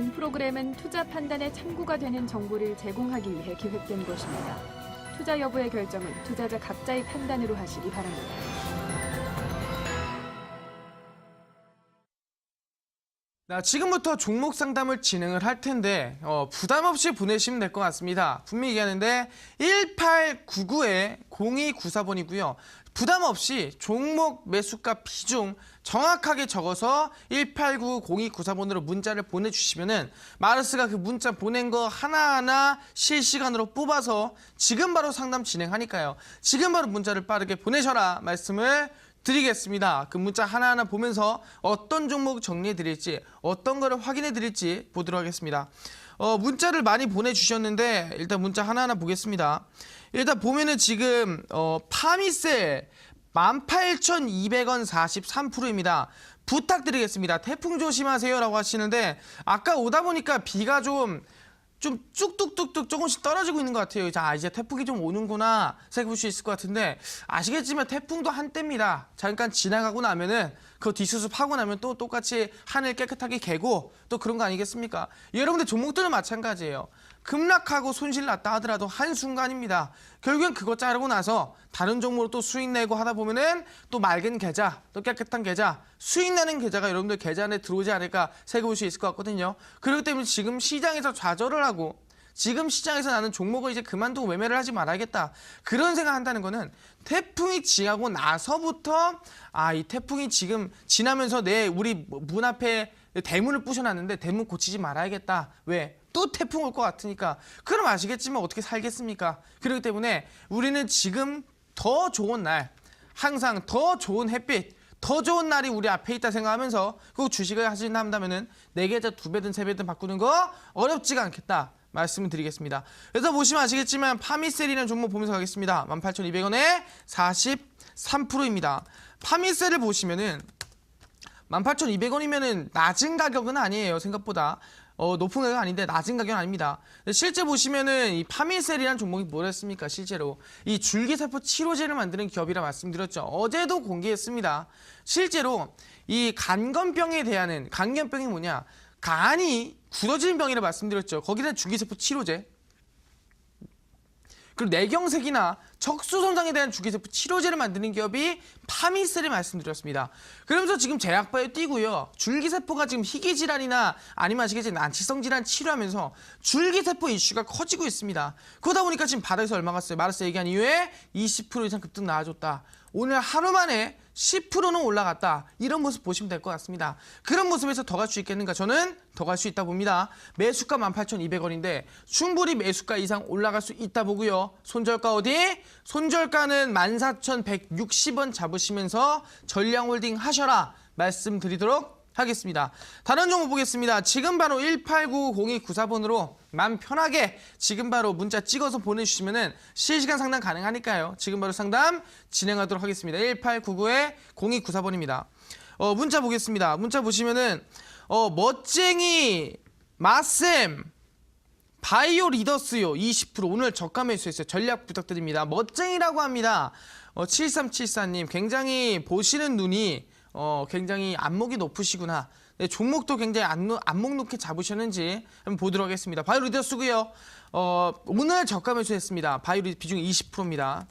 본 프로그램은 투자 판단의 참고가 되는 정보를 제공하기 위해 기획된 것입니다. 투자 여부의 결정은 투자자 각자의 판단으로 하시기 바랍니다. 나 지금부터 종목 상담을 진행을 할 텐데 어, 부담 없이 보내시면 될 것 같습니다. 분명히 얘기하는데 1899에 0294번이고요. 부담 없이 종목 매수가 비중 정확하게 적어서 1890294번으로 문자를 보내주시면은 마르스가 그 문자 보낸 거 하나하나 실시간으로 뽑아서 지금 바로 상담 진행하니까요. 지금 바로 문자를 빠르게 보내셔라 말씀을 드리겠습니다. 그 문자 하나하나 보면서 어떤 종목 정리해 드릴지 어떤 거를 확인해 드릴지 보도록 하겠습니다. 어, 문자를 많이 보내주셨는데 일단 문자 하나하나 보겠습니다. 일단 보면은 지금 어, 파미셀 18,200원 43%입니다. 부탁드리겠습니다. 태풍 조심하세요라고 하시는데 아까 오다 보니까 비가 좀좀 뚝뚝뚝뚝 조금씩 떨어지고 있는 것 같아요. 자, 이제 태풍이 좀 오는구나 생각해 볼 수 있을 것 같은데 아시겠지만 태풍도 한때입니다. 잠깐 지나가고 나면은 그 뒷수습하고 나면 또 똑같이 하늘 깨끗하게 개고 또 그런 거 아니겠습니까? 여러분들 종목들은 마찬가지예요. 급락하고 손실 났다 하더라도 한순간입니다. 결국엔 그거 자르고 나서 다른 종목으로 또 수익 내고 하다 보면은 또 맑은 계좌, 또 깨끗한 계좌, 수익 나는 계좌가 여러분들 계좌 안에 들어오지 않을까 생각해 볼 수 있을 것 같거든요. 그렇기 때문에 지금 시장에서 좌절을 하고 지금 시장에서 나는 종목을 이제 그만두고 매매를 하지 말아야겠다. 그런 생각 한다는 거는 태풍이 지나고 나서부터 아, 이 태풍이 지금 지나면서 내 우리 문 앞에 대문을 부셔놨는데 대문 고치지 말아야겠다. 왜? 또 태풍 올 것 같으니까. 그럼 아시겠지만 어떻게 살겠습니까? 그렇기 때문에 우리는 지금 더 좋은 날, 항상 더 좋은 햇빛, 더 좋은 날이 우리 앞에 있다 생각하면서 그 주식을 하신다면은 네 개자 두 배든 세 배든 바꾸는 거 어렵지가 않겠다. 말씀을 드리겠습니다. 그래서 보시면 아시겠지만 파미셀이라는 종목 보면서 가겠습니다. 18,200원에 43%입니다. 파미셀을 보시면은 18,200원이면은 낮은 가격은 아니에요. 생각보다. 어, 높은 가격은 아닌데 낮은 가격은 아닙니다. 실제 보시면은 이 파미셀이라는 종목이 뭐랬습니까? 실제로 이 줄기세포 치료제를 만드는 기업이라 말씀드렸죠. 어제도 공개했습니다. 실제로 이 간건병에 대한 간견병이 뭐냐? 간이 굳어지는 병이라 말씀드렸죠. 거기다 줄기세포 치료제. 그리고 뇌경색이나 척수 손상에 대한 주기세포 치료제를 만드는 기업이 파미셀을 말씀드렸습니다. 그러면서 지금 제약바에 뛰고요. 줄기세포가 지금 희귀 질환이나 아니면 아시겠지만 난치성 질환 치료하면서 줄기세포 이슈가 커지고 있습니다. 그러다 보니까 지금 바닥에서 얼마 갔어요? 마르스 얘기한 이후에 20% 이상 급등 나와줬다. 오늘 하루 만에 10%는 올라갔다. 이런 모습 보시면 될 것 같습니다. 그런 모습에서 더 갈 수 있겠는가? 저는 더 갈 수 있다 봅니다. 매수가 18,200원인데 충분히 매수가 이상 올라갈 수 있다 보고요. 손절가 어디? 손절가는 14,160원 잡으시면서 전량홀딩 하셔라 말씀드리도록 하겠습니다. 다른 종목 보겠습니다. 지금 바로 1890294번으로 마음 편하게 지금 바로 문자 찍어서 보내주시면 은 실시간 상담 가능하니까요. 지금 바로 상담 진행하도록 하겠습니다. 1899에 0294번입니다. 어, 문자 보겠습니다. 문자 보시면은 어, 멋쟁이 마쌤 바이오 리더스요 20% 오늘 저가 매수했어요. 전략 부탁드립니다. 멋쟁이라고 합니다. 어, 7374님 굉장히 보시는 눈이 어, 굉장히 안목이 높으시구나. 네, 종목도 굉장히 안목, 안목 높게 잡으셨는지 한번 보도록 하겠습니다. 바이오 리더스고요. 어, 오늘 저가 매수했습니다. 바이오 리 비중 20%입니다.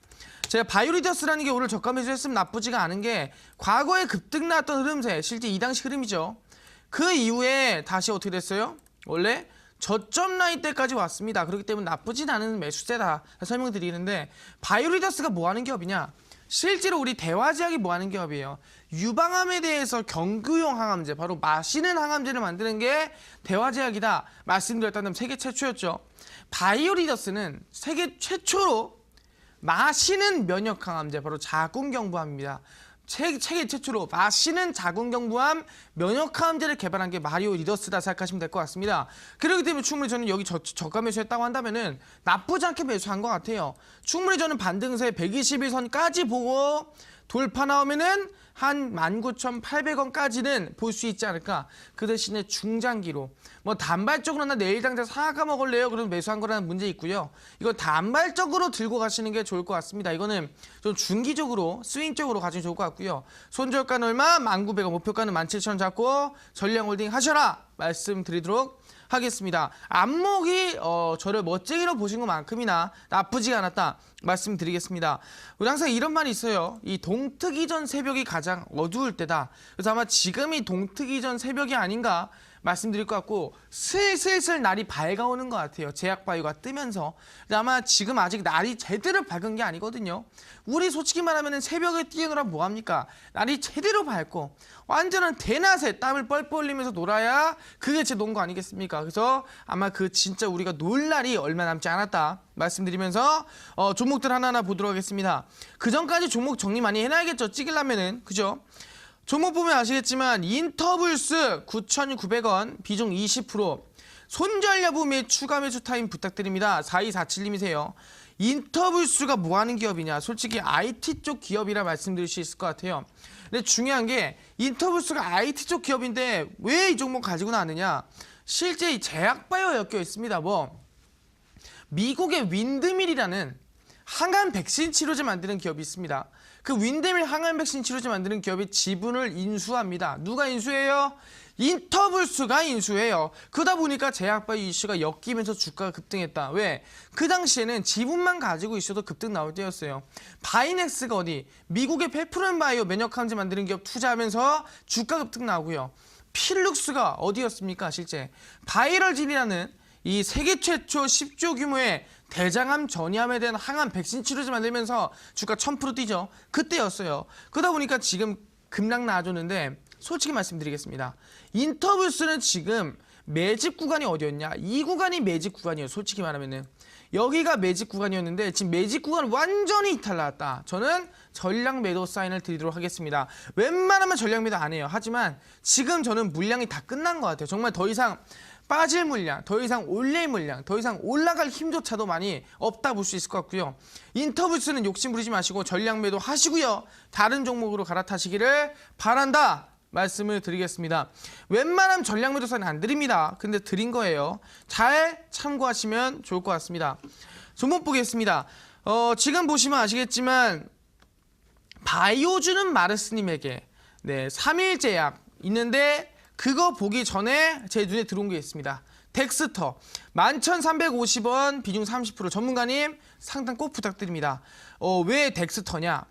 제가 바이오리더스라는 게 오늘 저가 매수했으면 나쁘지가 않은 게 과거에 급등 나왔던 흐름세 실제 이 당시 흐름이죠. 그 이후에 다시 어떻게 됐어요? 원래 저점 라인 때까지 왔습니다. 그렇기 때문에 나쁘진 않은 매수세다 설명드리는데 바이오리더스가 뭐 하는 기업이냐? 실제로 우리 대화제약이 뭐 하는 기업이에요? 유방암에 대해서 경구용 항암제, 바로 마시는 항암제를 만드는 게 대화제약이다 말씀드렸다면 세계 최초였죠. 바이오리더스는 세계 최초로 마시는 면역 항암제 바로 자궁경부암입니다. 세- 세계 최초로 마시는 자궁경부암 면역 항암제를 개발한 게 마리오 리더스다 생각하시면 될 것 같습니다. 그렇기 때문에 충분히 저는 여기 저, 저가 매수했다고 한다면은 나쁘지 않게 매수한 것 같아요. 충분히 저는 반등세 121선까지 보고 돌파 나오면은 한 19,800원까지는 볼 수 있지 않을까. 그 대신에 중장기로 뭐 단발적으로 나 내일 당장 사과 먹을래요? 그럼 매수한 거라는 문제 있고요. 이거 단발적으로 들고 가시는 게 좋을 것 같습니다. 이거는 좀 중기적으로 스윙적으로 가지면 좋을 것 같고요. 손절가는 얼마? 19,000원, 목표가는 17,000원 잡고 전량 홀딩 하셔라 말씀드리도록 하겠습니다. 안목이 어, 저를 멋쟁이로 보신 것만큼이나 나쁘지 않았다 말씀드리겠습니다. 우리 항상 이런 말이 있어요. 이 동트기 전 새벽이 가장 어두울 때다. 그래서 아마 지금이 동트기 전 새벽이 아닌가 말씀드릴 것 같고 슬슬슬 날이 밝아오는 것 같아요. 제약바위가 뜨면서 아마 지금 아직 날이 제대로 밝은 게 아니거든요. 우리 솔직히 말하면 새벽에 뛰어놀아 뭐합니까? 날이 제대로 밝고 완전한 대낮에 땀을 뻘뻘 흘리면서 놀아야 그게 제 농구 아니겠습니까? 그래서 아마 그 진짜 우리가 놀 날이 얼마 남지 않았다 말씀드리면서 어, 종목들 하나하나 보도록 하겠습니다. 그 전까지 종목 정리 많이 해놔야겠죠. 찍으려면은 그죠? 종목 보면 아시겠지만 인터블스 9,900원 비중 20% 손절 여부 및 추가 매수 타임 부탁드립니다. 4247님이세요. 인터블스가 뭐 하는 기업이냐? 솔직히 IT 쪽 기업이라 말씀드릴 수 있을 것 같아요. 근데 중요한 게 인터블스가 IT 쪽 기업인데 왜 이 종목 가지고 나왔느냐? 실제 이 제약바이오 엮여 있습니다. 뭐 미국의 윈드밀이라는 항암 백신 치료제 만드는 기업이 있습니다. 그 윈드밀 항암 백신 치료제 만드는 기업이 지분을 인수합니다. 누가 인수해요? 인터블스가 인수해요. 그러다 보니까 제약바이오 이슈가 엮이면서 주가가 급등했다. 왜? 그 당시에는 지분만 가지고 있어도 급등 나올 때였어요. 바이넥스가 어디? 미국의 페프론 바이오 면역항제 만드는 기업 투자하면서 주가 급등 나오고요. 필룩스가 어디였습니까? 실제 바이럴진이라는 이 세계 최초 10조 규모의 대장암 전이암에 대한 항암 백신 치료제 만들면서 주가 1000% 뛰죠. 그때였어요. 그러다 보니까 지금 급락 나와줬는데 솔직히 말씀드리겠습니다. 인터뷰스는 지금 매집 구간이 어디였냐? 이 구간이 매집 구간이에요. 솔직히 말하면은 여기가 매집 구간이었는데 지금 매집 구간 완전히 이탈 나왔다. 저는 전량 매도 사인을 드리도록 하겠습니다. 웬만하면 전량 매도 안 해요. 하지만 지금 저는 물량이 다 끝난 것 같아요. 정말 더 이상 빠질 물량, 더 이상 올릴 물량, 더 이상 올라갈 힘조차도 많이 없다 볼 수 있을 것 같고요. 인터뷰스는 욕심 부리지 마시고 전량 매도 하시고요. 다른 종목으로 갈아타시기를 바란다. 말씀을 드리겠습니다. 웬만하면 전량 매도 사인 안 드립니다. 근데 드린 거예요. 잘 참고하시면 좋을 것 같습니다. 종목 보겠습니다. 어, 지금 보시면 아시겠지만 바이오주는 마르스님에게 네, 3일 제약 있는데 그거 보기 전에 제 눈에 들어온 게 있습니다. 덱스터 11,350원 비중 30% 전문가님 상담 꼭 부탁드립니다. 어, 왜 덱스터냐?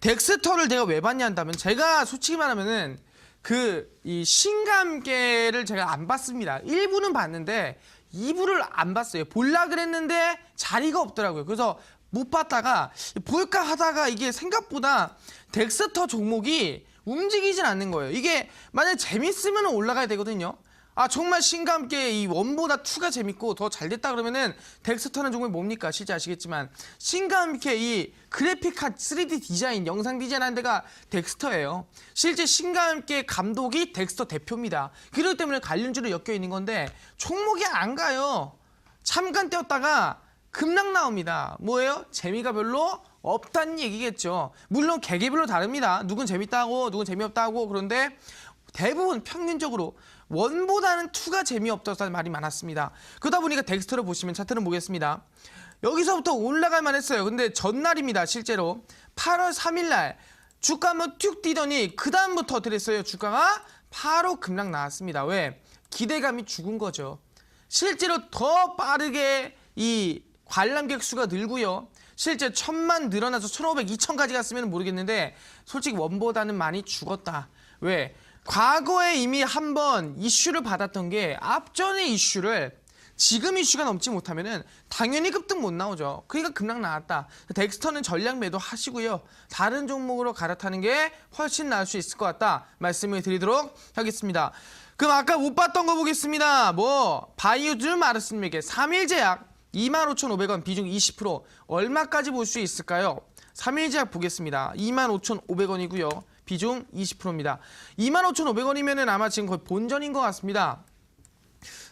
덱스터를 내가 왜 봤냐 한다면 제가 솔직히 말하면은 그 이 신감계를 제가 안 봤습니다. 1부는 봤는데 2부를 안 봤어요. 볼라 그랬는데 자리가 없더라고요. 그래서 못 봤다가 볼까 하다가 이게 생각보다 덱스터 종목이 움직이진 않는 거예요. 이게 만약 재밌으면 올라가야 되거든요. 아 정말 신과 함께 이 원보다 투가 재밌고 더 잘 됐다 그러면은 덱스터는 종목이 뭡니까? 실제 아시겠지만 신과 함께 이 그래픽카 3D 디자인 영상 디자인하는 데가 덱스터예요. 실제 신과 함께 감독이 덱스터 대표입니다. 그렇기 때문에 관련주로 엮여 있는 건데 종목이 안 가요. 잠깐 떼었다가 급락 나옵니다. 뭐예요? 재미가 별로 없다는 얘기겠죠 물론 개개별로 다릅니다 누군 재밌다고 누군 재미없다고 그런데 대부분 평균적으로 원보다는 투가 재미없다는 말이 많았습니다. 그러다 보니까 덱스터를 보시면 차트를 보겠습니다. 여기서부터 올라갈 만했어요. 근데 전날입니다. 실제로 8월 3일 날 주가 한번 툭 뛰더니 그 다음부터 됐어요? 주가가 바로 급락 나왔습니다. 왜? 기대감이 죽은 거죠. 실제로 더 빠르게 이 관람객 수가 늘고요. 실제 천만 늘어나서 1,500, 2,000까지 갔으면 모르겠는데 솔직히 원보다는 많이 죽었다. 왜? 과거에 이미 한 번 이슈를 받았던 게 앞전의 이슈를 지금 이슈가 넘지 못하면은 당연히 급등 못 나오죠. 그러니까 급락 나왔다. 덱스터는 전량 매도 하시고요. 다른 종목으로 갈아타는 게 훨씬 나을 수 있을 것 같다. 말씀을 드리도록 하겠습니다. 그럼 아까 못 봤던 거 보겠습니다. 뭐 바이오즈 마르스님에게 3일 제약 25,500원 비중 20% 얼마까지 볼 수 있을까요? 3일 제약 보겠습니다. 25,500원이고요. 비중 20%입니다. 25,500원이면은 아마 지금 거의 본전인 것 같습니다.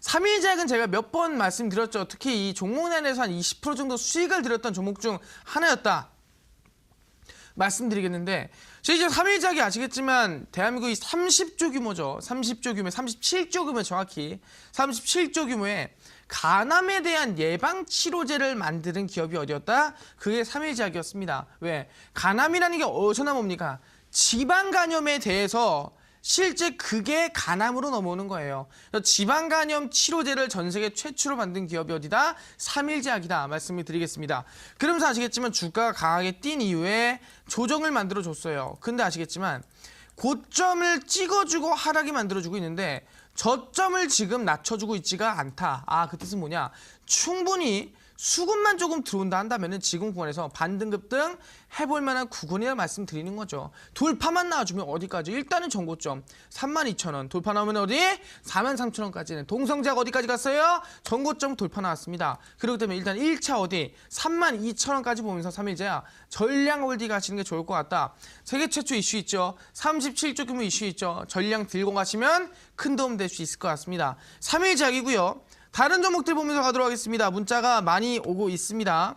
3일 제약은 제가 몇 번 말씀드렸죠. 특히 이 종목 내에서 한 20% 정도 수익을 들였던 종목 중 하나였다. 말씀드리겠는데 이제 3일 제약이 아시겠지만 대한민국이 30조 규모죠. 30조 규모, 37조 규모 정확히 37조 규모의 간암에 대한 예방 치료제를 만드는 기업이 어디였다? 그게 3일 제약이었습니다. 왜? 간암이라는 게 어디서나 뭡니까? 지방 간염에 대해서 실제 그게 간암으로 넘어오는 거예요. 그래서 지방 간염 치료제를 전 세계 최초로 만든 기업이 어디다? 삼일제약이다 말씀을 드리겠습니다. 그러면서 아시겠지만 주가가 강하게 뛴 이후에 조정을 만들어 줬어요. 근데 아시겠지만 고점을 찍어주고 하락이 만들어주고 있는데 저점을 지금 낮춰주고 있지가 않다. 아, 그 뜻은 뭐냐? 충분히 수급만 조금 들어온다 한다면 은 지금 구간에서 반등급 등 해볼 만한 구간이라 말씀드리는 거죠. 돌파만 나와주면 어디까지? 일단은 정고점 32,000원 돌파 나오면 어디? 43,000원까지는 동성작 어디까지 갔어요? 정고점 돌파 나왔습니다. 그렇기 때문에 일단 1차 어디? 32,000원까지 보면서 3일째야 전량 홀딩 하시는 게 좋을 것 같다. 세계 최초 이슈 있죠. 37조 규모 이슈 있죠. 전량 들고 가시면 큰 도움 될 수 있을 것 같습니다. 3일 작이고요. 다른 종목들 보면서 가도록 하겠습니다. 문자가 많이 오고 있습니다.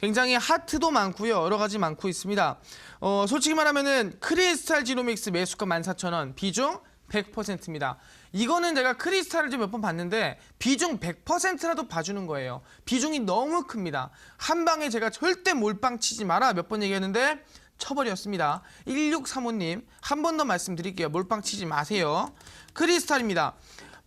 굉장히 하트도 많고요. 여러 가지 많고 있습니다. 어, 솔직히 말하면은 크리스탈 지노믹스 매수가 14,000원, 비중 100%입니다. 이거는 제가 크리스탈을 좀 몇 번 봤는데 비중 100%라도 봐주는 거예요. 비중이 너무 큽니다. 한 방에 제가 절대 몰빵 치지 마라 몇 번 얘기했는데 쳐버렸습니다. 1635님 한 번 더 말씀드릴게요. 몰빵 치지 마세요. 크리스탈입니다.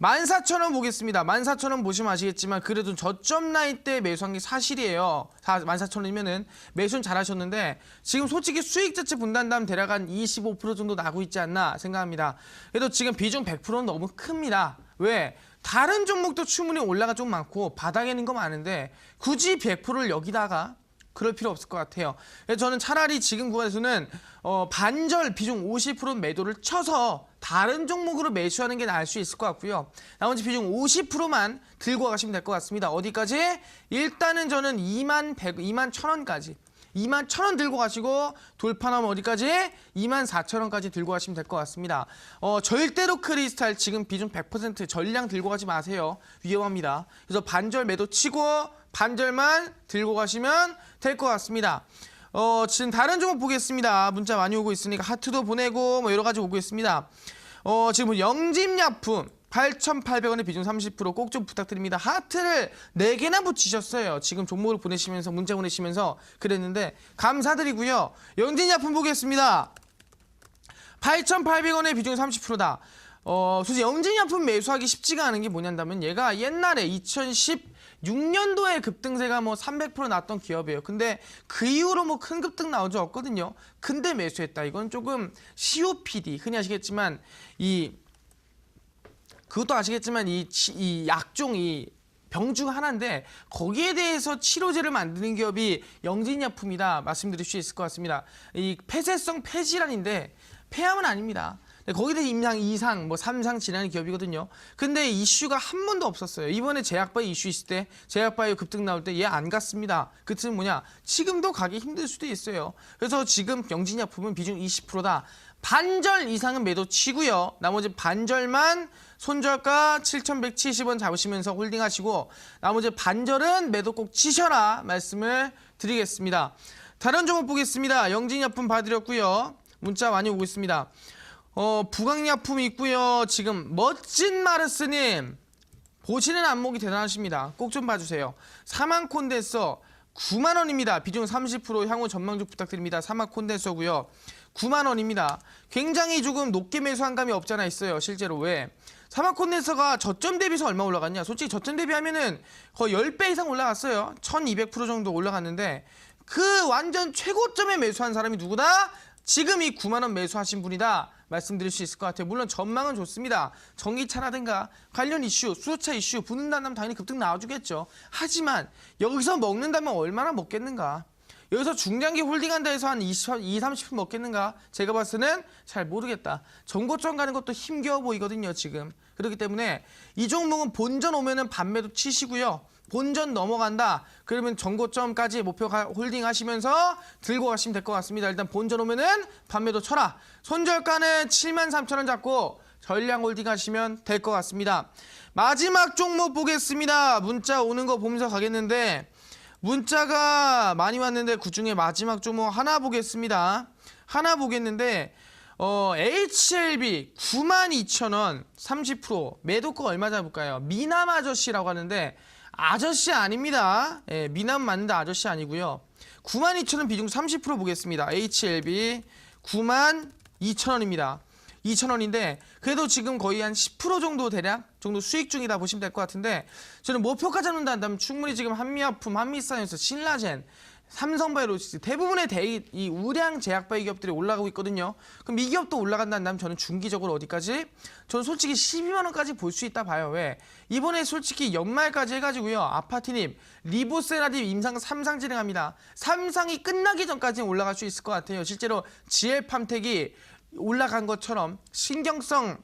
14,000원 보겠습니다. 14,000원 보시면 아시겠지만 그래도 저점 라인 때 매수한 게 사실이에요. 14,000원이면은 매수는 잘하셨는데 지금 솔직히 수익 자체 분담담 대략 한 25% 정도 나고 있지 않나 생각합니다. 그래도 지금 비중 100%는 너무 큽니다. 왜? 다른 종목도 충분히 올라가 좀 많고 바닥에 있는 거 많은데 굳이 100%를 여기다가 그럴 필요 없을 것 같아요. 저는 차라리 지금 구간에서는 어, 반절 비중 50% 매도를 쳐서 다른 종목으로 매수하는 게 나을 수 있을 것 같고요. 나머지 비중 50%만 들고 가시면 될 것 같습니다. 어디까지? 일단은 저는 2만 100, 2만 1000원까지. 2만 1000원 들고 가시고 돌파하면 어디까지? 2만 4천원까지 들고 가시면 될 것 같습니다. 어, 절대로 크리스탈 지금 비중 100% 전량 들고 가지 마세요. 위험합니다. 그래서 반절 매도 치고 반절만 들고 가시면 될 것 같습니다. 어, 지금 다른 종목 보겠습니다. 문자 많이 오고 있으니까 하트도 보내고 뭐 여러 가지 오고 있습니다. 어, 지금 영진약품 8,800원의 비중 30%꼭 좀 부탁드립니다. 하트를 4개나 붙이셨어요. 지금 종목을 보내시면서 문자 보내시면서 그랬는데 감사드리고요. 영진약품 보겠습니다. 8,800원의 비중 30%다. 어, 솔직히 영진약품 매수하기 쉽지가 않은 게 뭐냐면 얘가 옛날에 2016년도에 급등세가 뭐 300% 났던 기업이에요. 근데 그 이후로 뭐 큰 급등 나온 적 없거든요. 근데 매수했다. 이건 조금 COPD 흔히 아시겠지만 이 그것도 아시겠지만 이, 치- 이 약종 이 병중 하나인데 거기에 대해서 치료제를 만드는 기업이 영진약품이다 말씀드릴 수 있을 것 같습니다. 이 폐쇄성 폐질환인데 폐암은 아닙니다. 근데 거기에 임상 2상, 뭐 3상 지나는 기업이거든요. 근데 이슈가 한 번도 없었어요. 이번에 제약바이오 이슈 있을 때 제약바이오 급등 나올 때 얘 안 갔습니다. 그 뜻은 뭐냐? 지금도 가기 힘들 수도 있어요. 그래서 지금 영진약품은 비중 20%다. 반절 이상은 매도 치고요. 나머지 반절만 손절가 7,170원 잡으시면서 홀딩하시고 나머지 반절은 매도 꼭 치셔라 말씀을 드리겠습니다. 다른 종목 보겠습니다. 영진약품 봐드렸고요. 문자 많이 오고 있습니다. 어, 부강약품이 있고요. 지금 멋진 마르스님 보시는 안목이 대단하십니다. 꼭 좀 봐주세요. 사망 콘덴서 9만 원입니다. 비중 30% 향후 전망 좀 부탁드립니다. 사망 콘덴서고요. 9만 원입니다. 굉장히 조금 높게 매수한 감이 없잖아 있어요. 실제로 왜? 사막 콘덴서가 저점 대비해서 얼마 올라갔냐? 솔직히 저점 대비하면은 거의 10배 이상 올라갔어요. 1200% 정도 올라갔는데 그 완전 최고점에 매수한 사람이 누구다? 지금 이 9만 원 매수하신 분이다. 말씀드릴 수 있을 것 같아요. 물론 전망은 좋습니다. 전기차라든가 관련 이슈, 수소차 이슈 붙는다면 당연히 급등 나와주겠죠. 하지만 여기서 먹는다면 얼마나 먹겠는가? 여기서 중장기 홀딩한다 해서 한 20, 2, 30분 먹겠는가? 제가 봤을 때는 잘 모르겠다. 전고점 가는 것도 힘겨워 보이거든요, 지금. 그렇기 때문에 이 종목은 본전 오면은 반매도 치시고요. 본전 넘어간다. 그러면 전고점까지 목표 가- 홀딩 하시면서 들고 가시면 될 것 같습니다. 일단 본전 오면은 반매도 쳐라. 손절가는 7만 3천 원 잡고 전량 홀딩 하시면 될 것 같습니다. 마지막 종목 보겠습니다. 문자 오는 거 보면서 가겠는데 문자가 많이 왔는데 그 중에 마지막 종목 하나 보겠습니다. 하나 보겠는데 어, HLB 92,000원 30% 매도가 얼마 잡을까요? 미남 아저씨라고 하는데 아저씨 아닙니다. 예, 미남 맞는데 아저씨 아니고요. 92,000원 비중 30% 보겠습니다. HLB 92,000원입니다. 2,000원인데 그래도 지금 거의 한 10% 정도 대략 정도 수익 중이다 보시면 될 것 같은데 저는 목표가 잡는다 한다면 충분히 지금 한미약품, 한미사이언스, 신라젠 삼성바이오로직스 대부분의 대이 이 우량 제약바이 기업들이 올라가고 있거든요. 그럼 이 기업도 올라간다 한다면 저는 중기적으로 어디까지? 저는 솔직히 12만 원까지 볼 수 있다 봐요. 왜? 이번에 솔직히 연말까지 해가지고요. 아파트님, 리보세라디 임상 3상 진행합니다. 3상이 끝나기 전까지는 올라갈 수 있을 것 같아요. 실제로 GL팜텍이 올라간 것처럼 신경성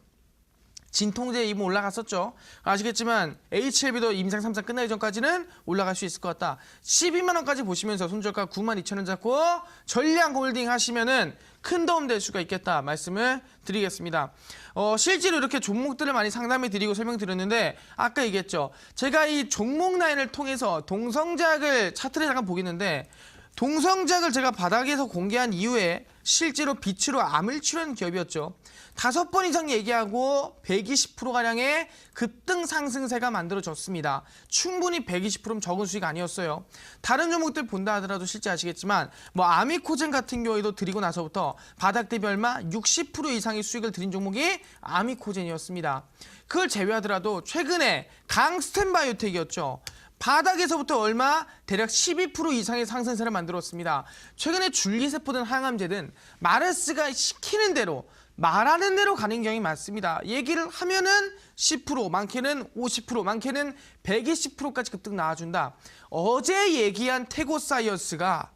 진통제 이름 올라갔었죠. 아시겠지만 HLB도 임상 3상 끝나기 전까지는 올라갈 수 있을 것 같다. 12만 원까지 보시면서 손절가 9만 2천 원 잡고 전량 홀딩 하시면은 큰 도움 될 수가 있겠다 말씀을 드리겠습니다. 어, 실제로 이렇게 종목들을 많이 상담해 드리고 설명드렸는데 아까 얘기했죠. 제가 이 종목 라인을 통해서 동성작을 차트를 잠깐 보겠는데 동성작을 제가 바닥에서 공개한 이후에 실제로 빛으로 암을 치료한 기업이었죠. 다섯 번 이상 얘기하고 120%가량의 급등 상승세가 만들어졌습니다. 충분히 120%면 적은 수익 아니었어요. 다른 종목들 본다 하더라도 실제 아시겠지만 뭐 아미코젠 같은 경우에도 드리고 나서부터 바닥 대비 얼마 60% 이상의 수익을 드린 종목이 아미코젠이었습니다. 그걸 제외하더라도 최근에 강스텐바이오텍이었죠. 바닥에서부터 얼마 대략 12% 이상의 상승세를 만들었습니다. 최근에 줄기세포든 항암제든 마르스가 시키는 대로 말하는 대로 가는 경향이 많습니다. 얘기를 하면은 10%, 많게는 50%, 많게는 120%까지 급등 나와준다. 어제 얘기한 태고사이언스가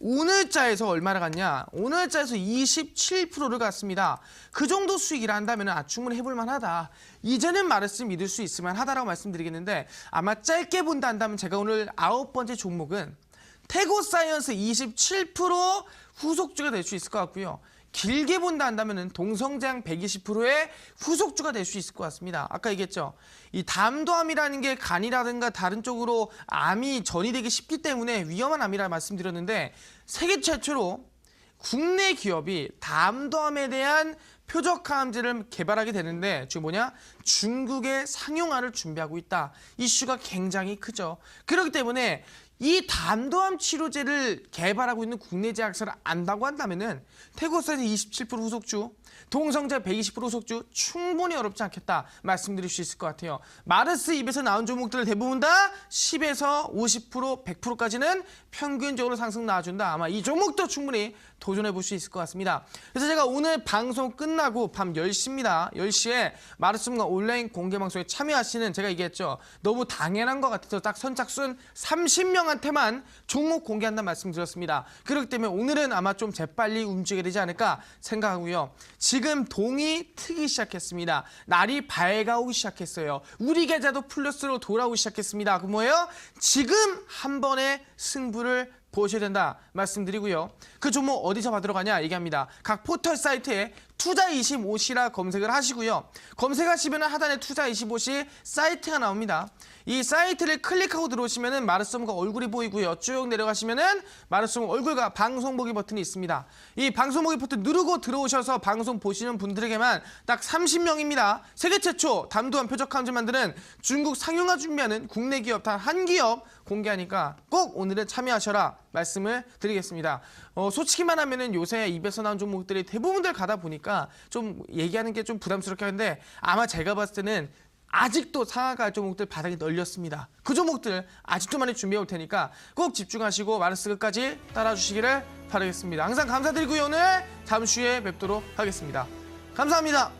오늘자에서 얼마나 갔냐? 오늘자에서 27%를 갔습니다. 그 정도 수익이라 한다면 아, 충분히 해볼 만하다. 이제는 마르스 믿을 수 있을 만하다라고 말씀드리겠는데 아마 짧게 본다 한다면 제가 오늘 아홉 번째 종목은 태고 사이언스 27% 후속 주가 될 수 있을 것 같고요. 길게 본다 한다면 동성장 120%의 후속주가 될 수 있을 것 같습니다. 아까 얘기했죠. 이 담도암이라는 게 간이라든가 다른 쪽으로 암이 전이되기 쉽기 때문에 위험한 암이라 말씀드렸는데 세계 최초로 국내 기업이 담도암에 대한 표적항암제를 개발하게 되는데 지금 뭐냐 중국의 상용화를 준비하고 있다 이슈가 굉장히 크죠 그렇기 때문에 이 담도암 치료제를 개발하고 있는 국내 제약사를 안다고 한다면은 태고사에서 27% 후속주 동성자 120% 후속주 충분히 어렵지 않겠다 말씀드릴 수 있을 것 같아요 마르스 입에서 나온 종목들 대부분 다 10에서 50% 100%까지는 평균적으로 상승 나와준다 아마 이 종목도 충분히 도전해 볼 수 있을 것 같습니다. 그래서 제가 오늘 방송 끝나고 밤 10시입니다. 10시에 마르스문과 온라인 공개 방송에 참여하시는 제가 얘기했죠. 너무 당연한 것 같아서 딱 선착순 30명한테만 종목 공개한다는 말씀 드렸습니다. 그렇기 때문에 오늘은 아마 좀 재빨리 움직여야 되지 않을까 생각하고요. 지금 동이 트기 시작했습니다. 날이 밝아오기 시작했어요. 우리 계좌도 플러스로 돌아오기 시작했습니다. 그 뭐예요? 지금 한 번의 승부를 보셔야 된다 말씀드리고요. 그 종목 어디서 받으러 가냐 얘기합니다. 각 포털 사이트에 투자25시라 검색을 하시고요. 검색하시면 하단에 투자25시 사이트가 나옵니다. 이 사이트를 클릭하고 들어오시면 은 마르썸과 얼굴이 보이고요. 쭉 내려가시면 은 마르썸 얼굴과 방송 보기 버튼이 있습니다. 이 방송 보기 버튼 누르고 들어오셔서 방송 보시는 분들에게만 딱 30명입니다. 세계 최초 담도한 표적 함제 만드는 중국 상용화 준비하는 국내 기업 단 한 기업 공개하니까 꼭 오늘은 참여하셔라 말씀을 드리겠습니다. 어, 솔직히 말하면은 요새 입에서 나온 종목들이 대부분들 가다 보니까 좀 얘기하는 게 좀 부담스럽게 하는데 아마 제가 봤을 때는 아직도 상하가 종목들 바닥이 널렸습니다. 그 종목들 아직도 많이 준비해 올 테니까 꼭 집중하시고 마르스 끝까지 따라 주시기를 바라겠습니다. 항상 감사드리고요. 오늘 다음 주에 뵙도록 하겠습니다. 감사합니다.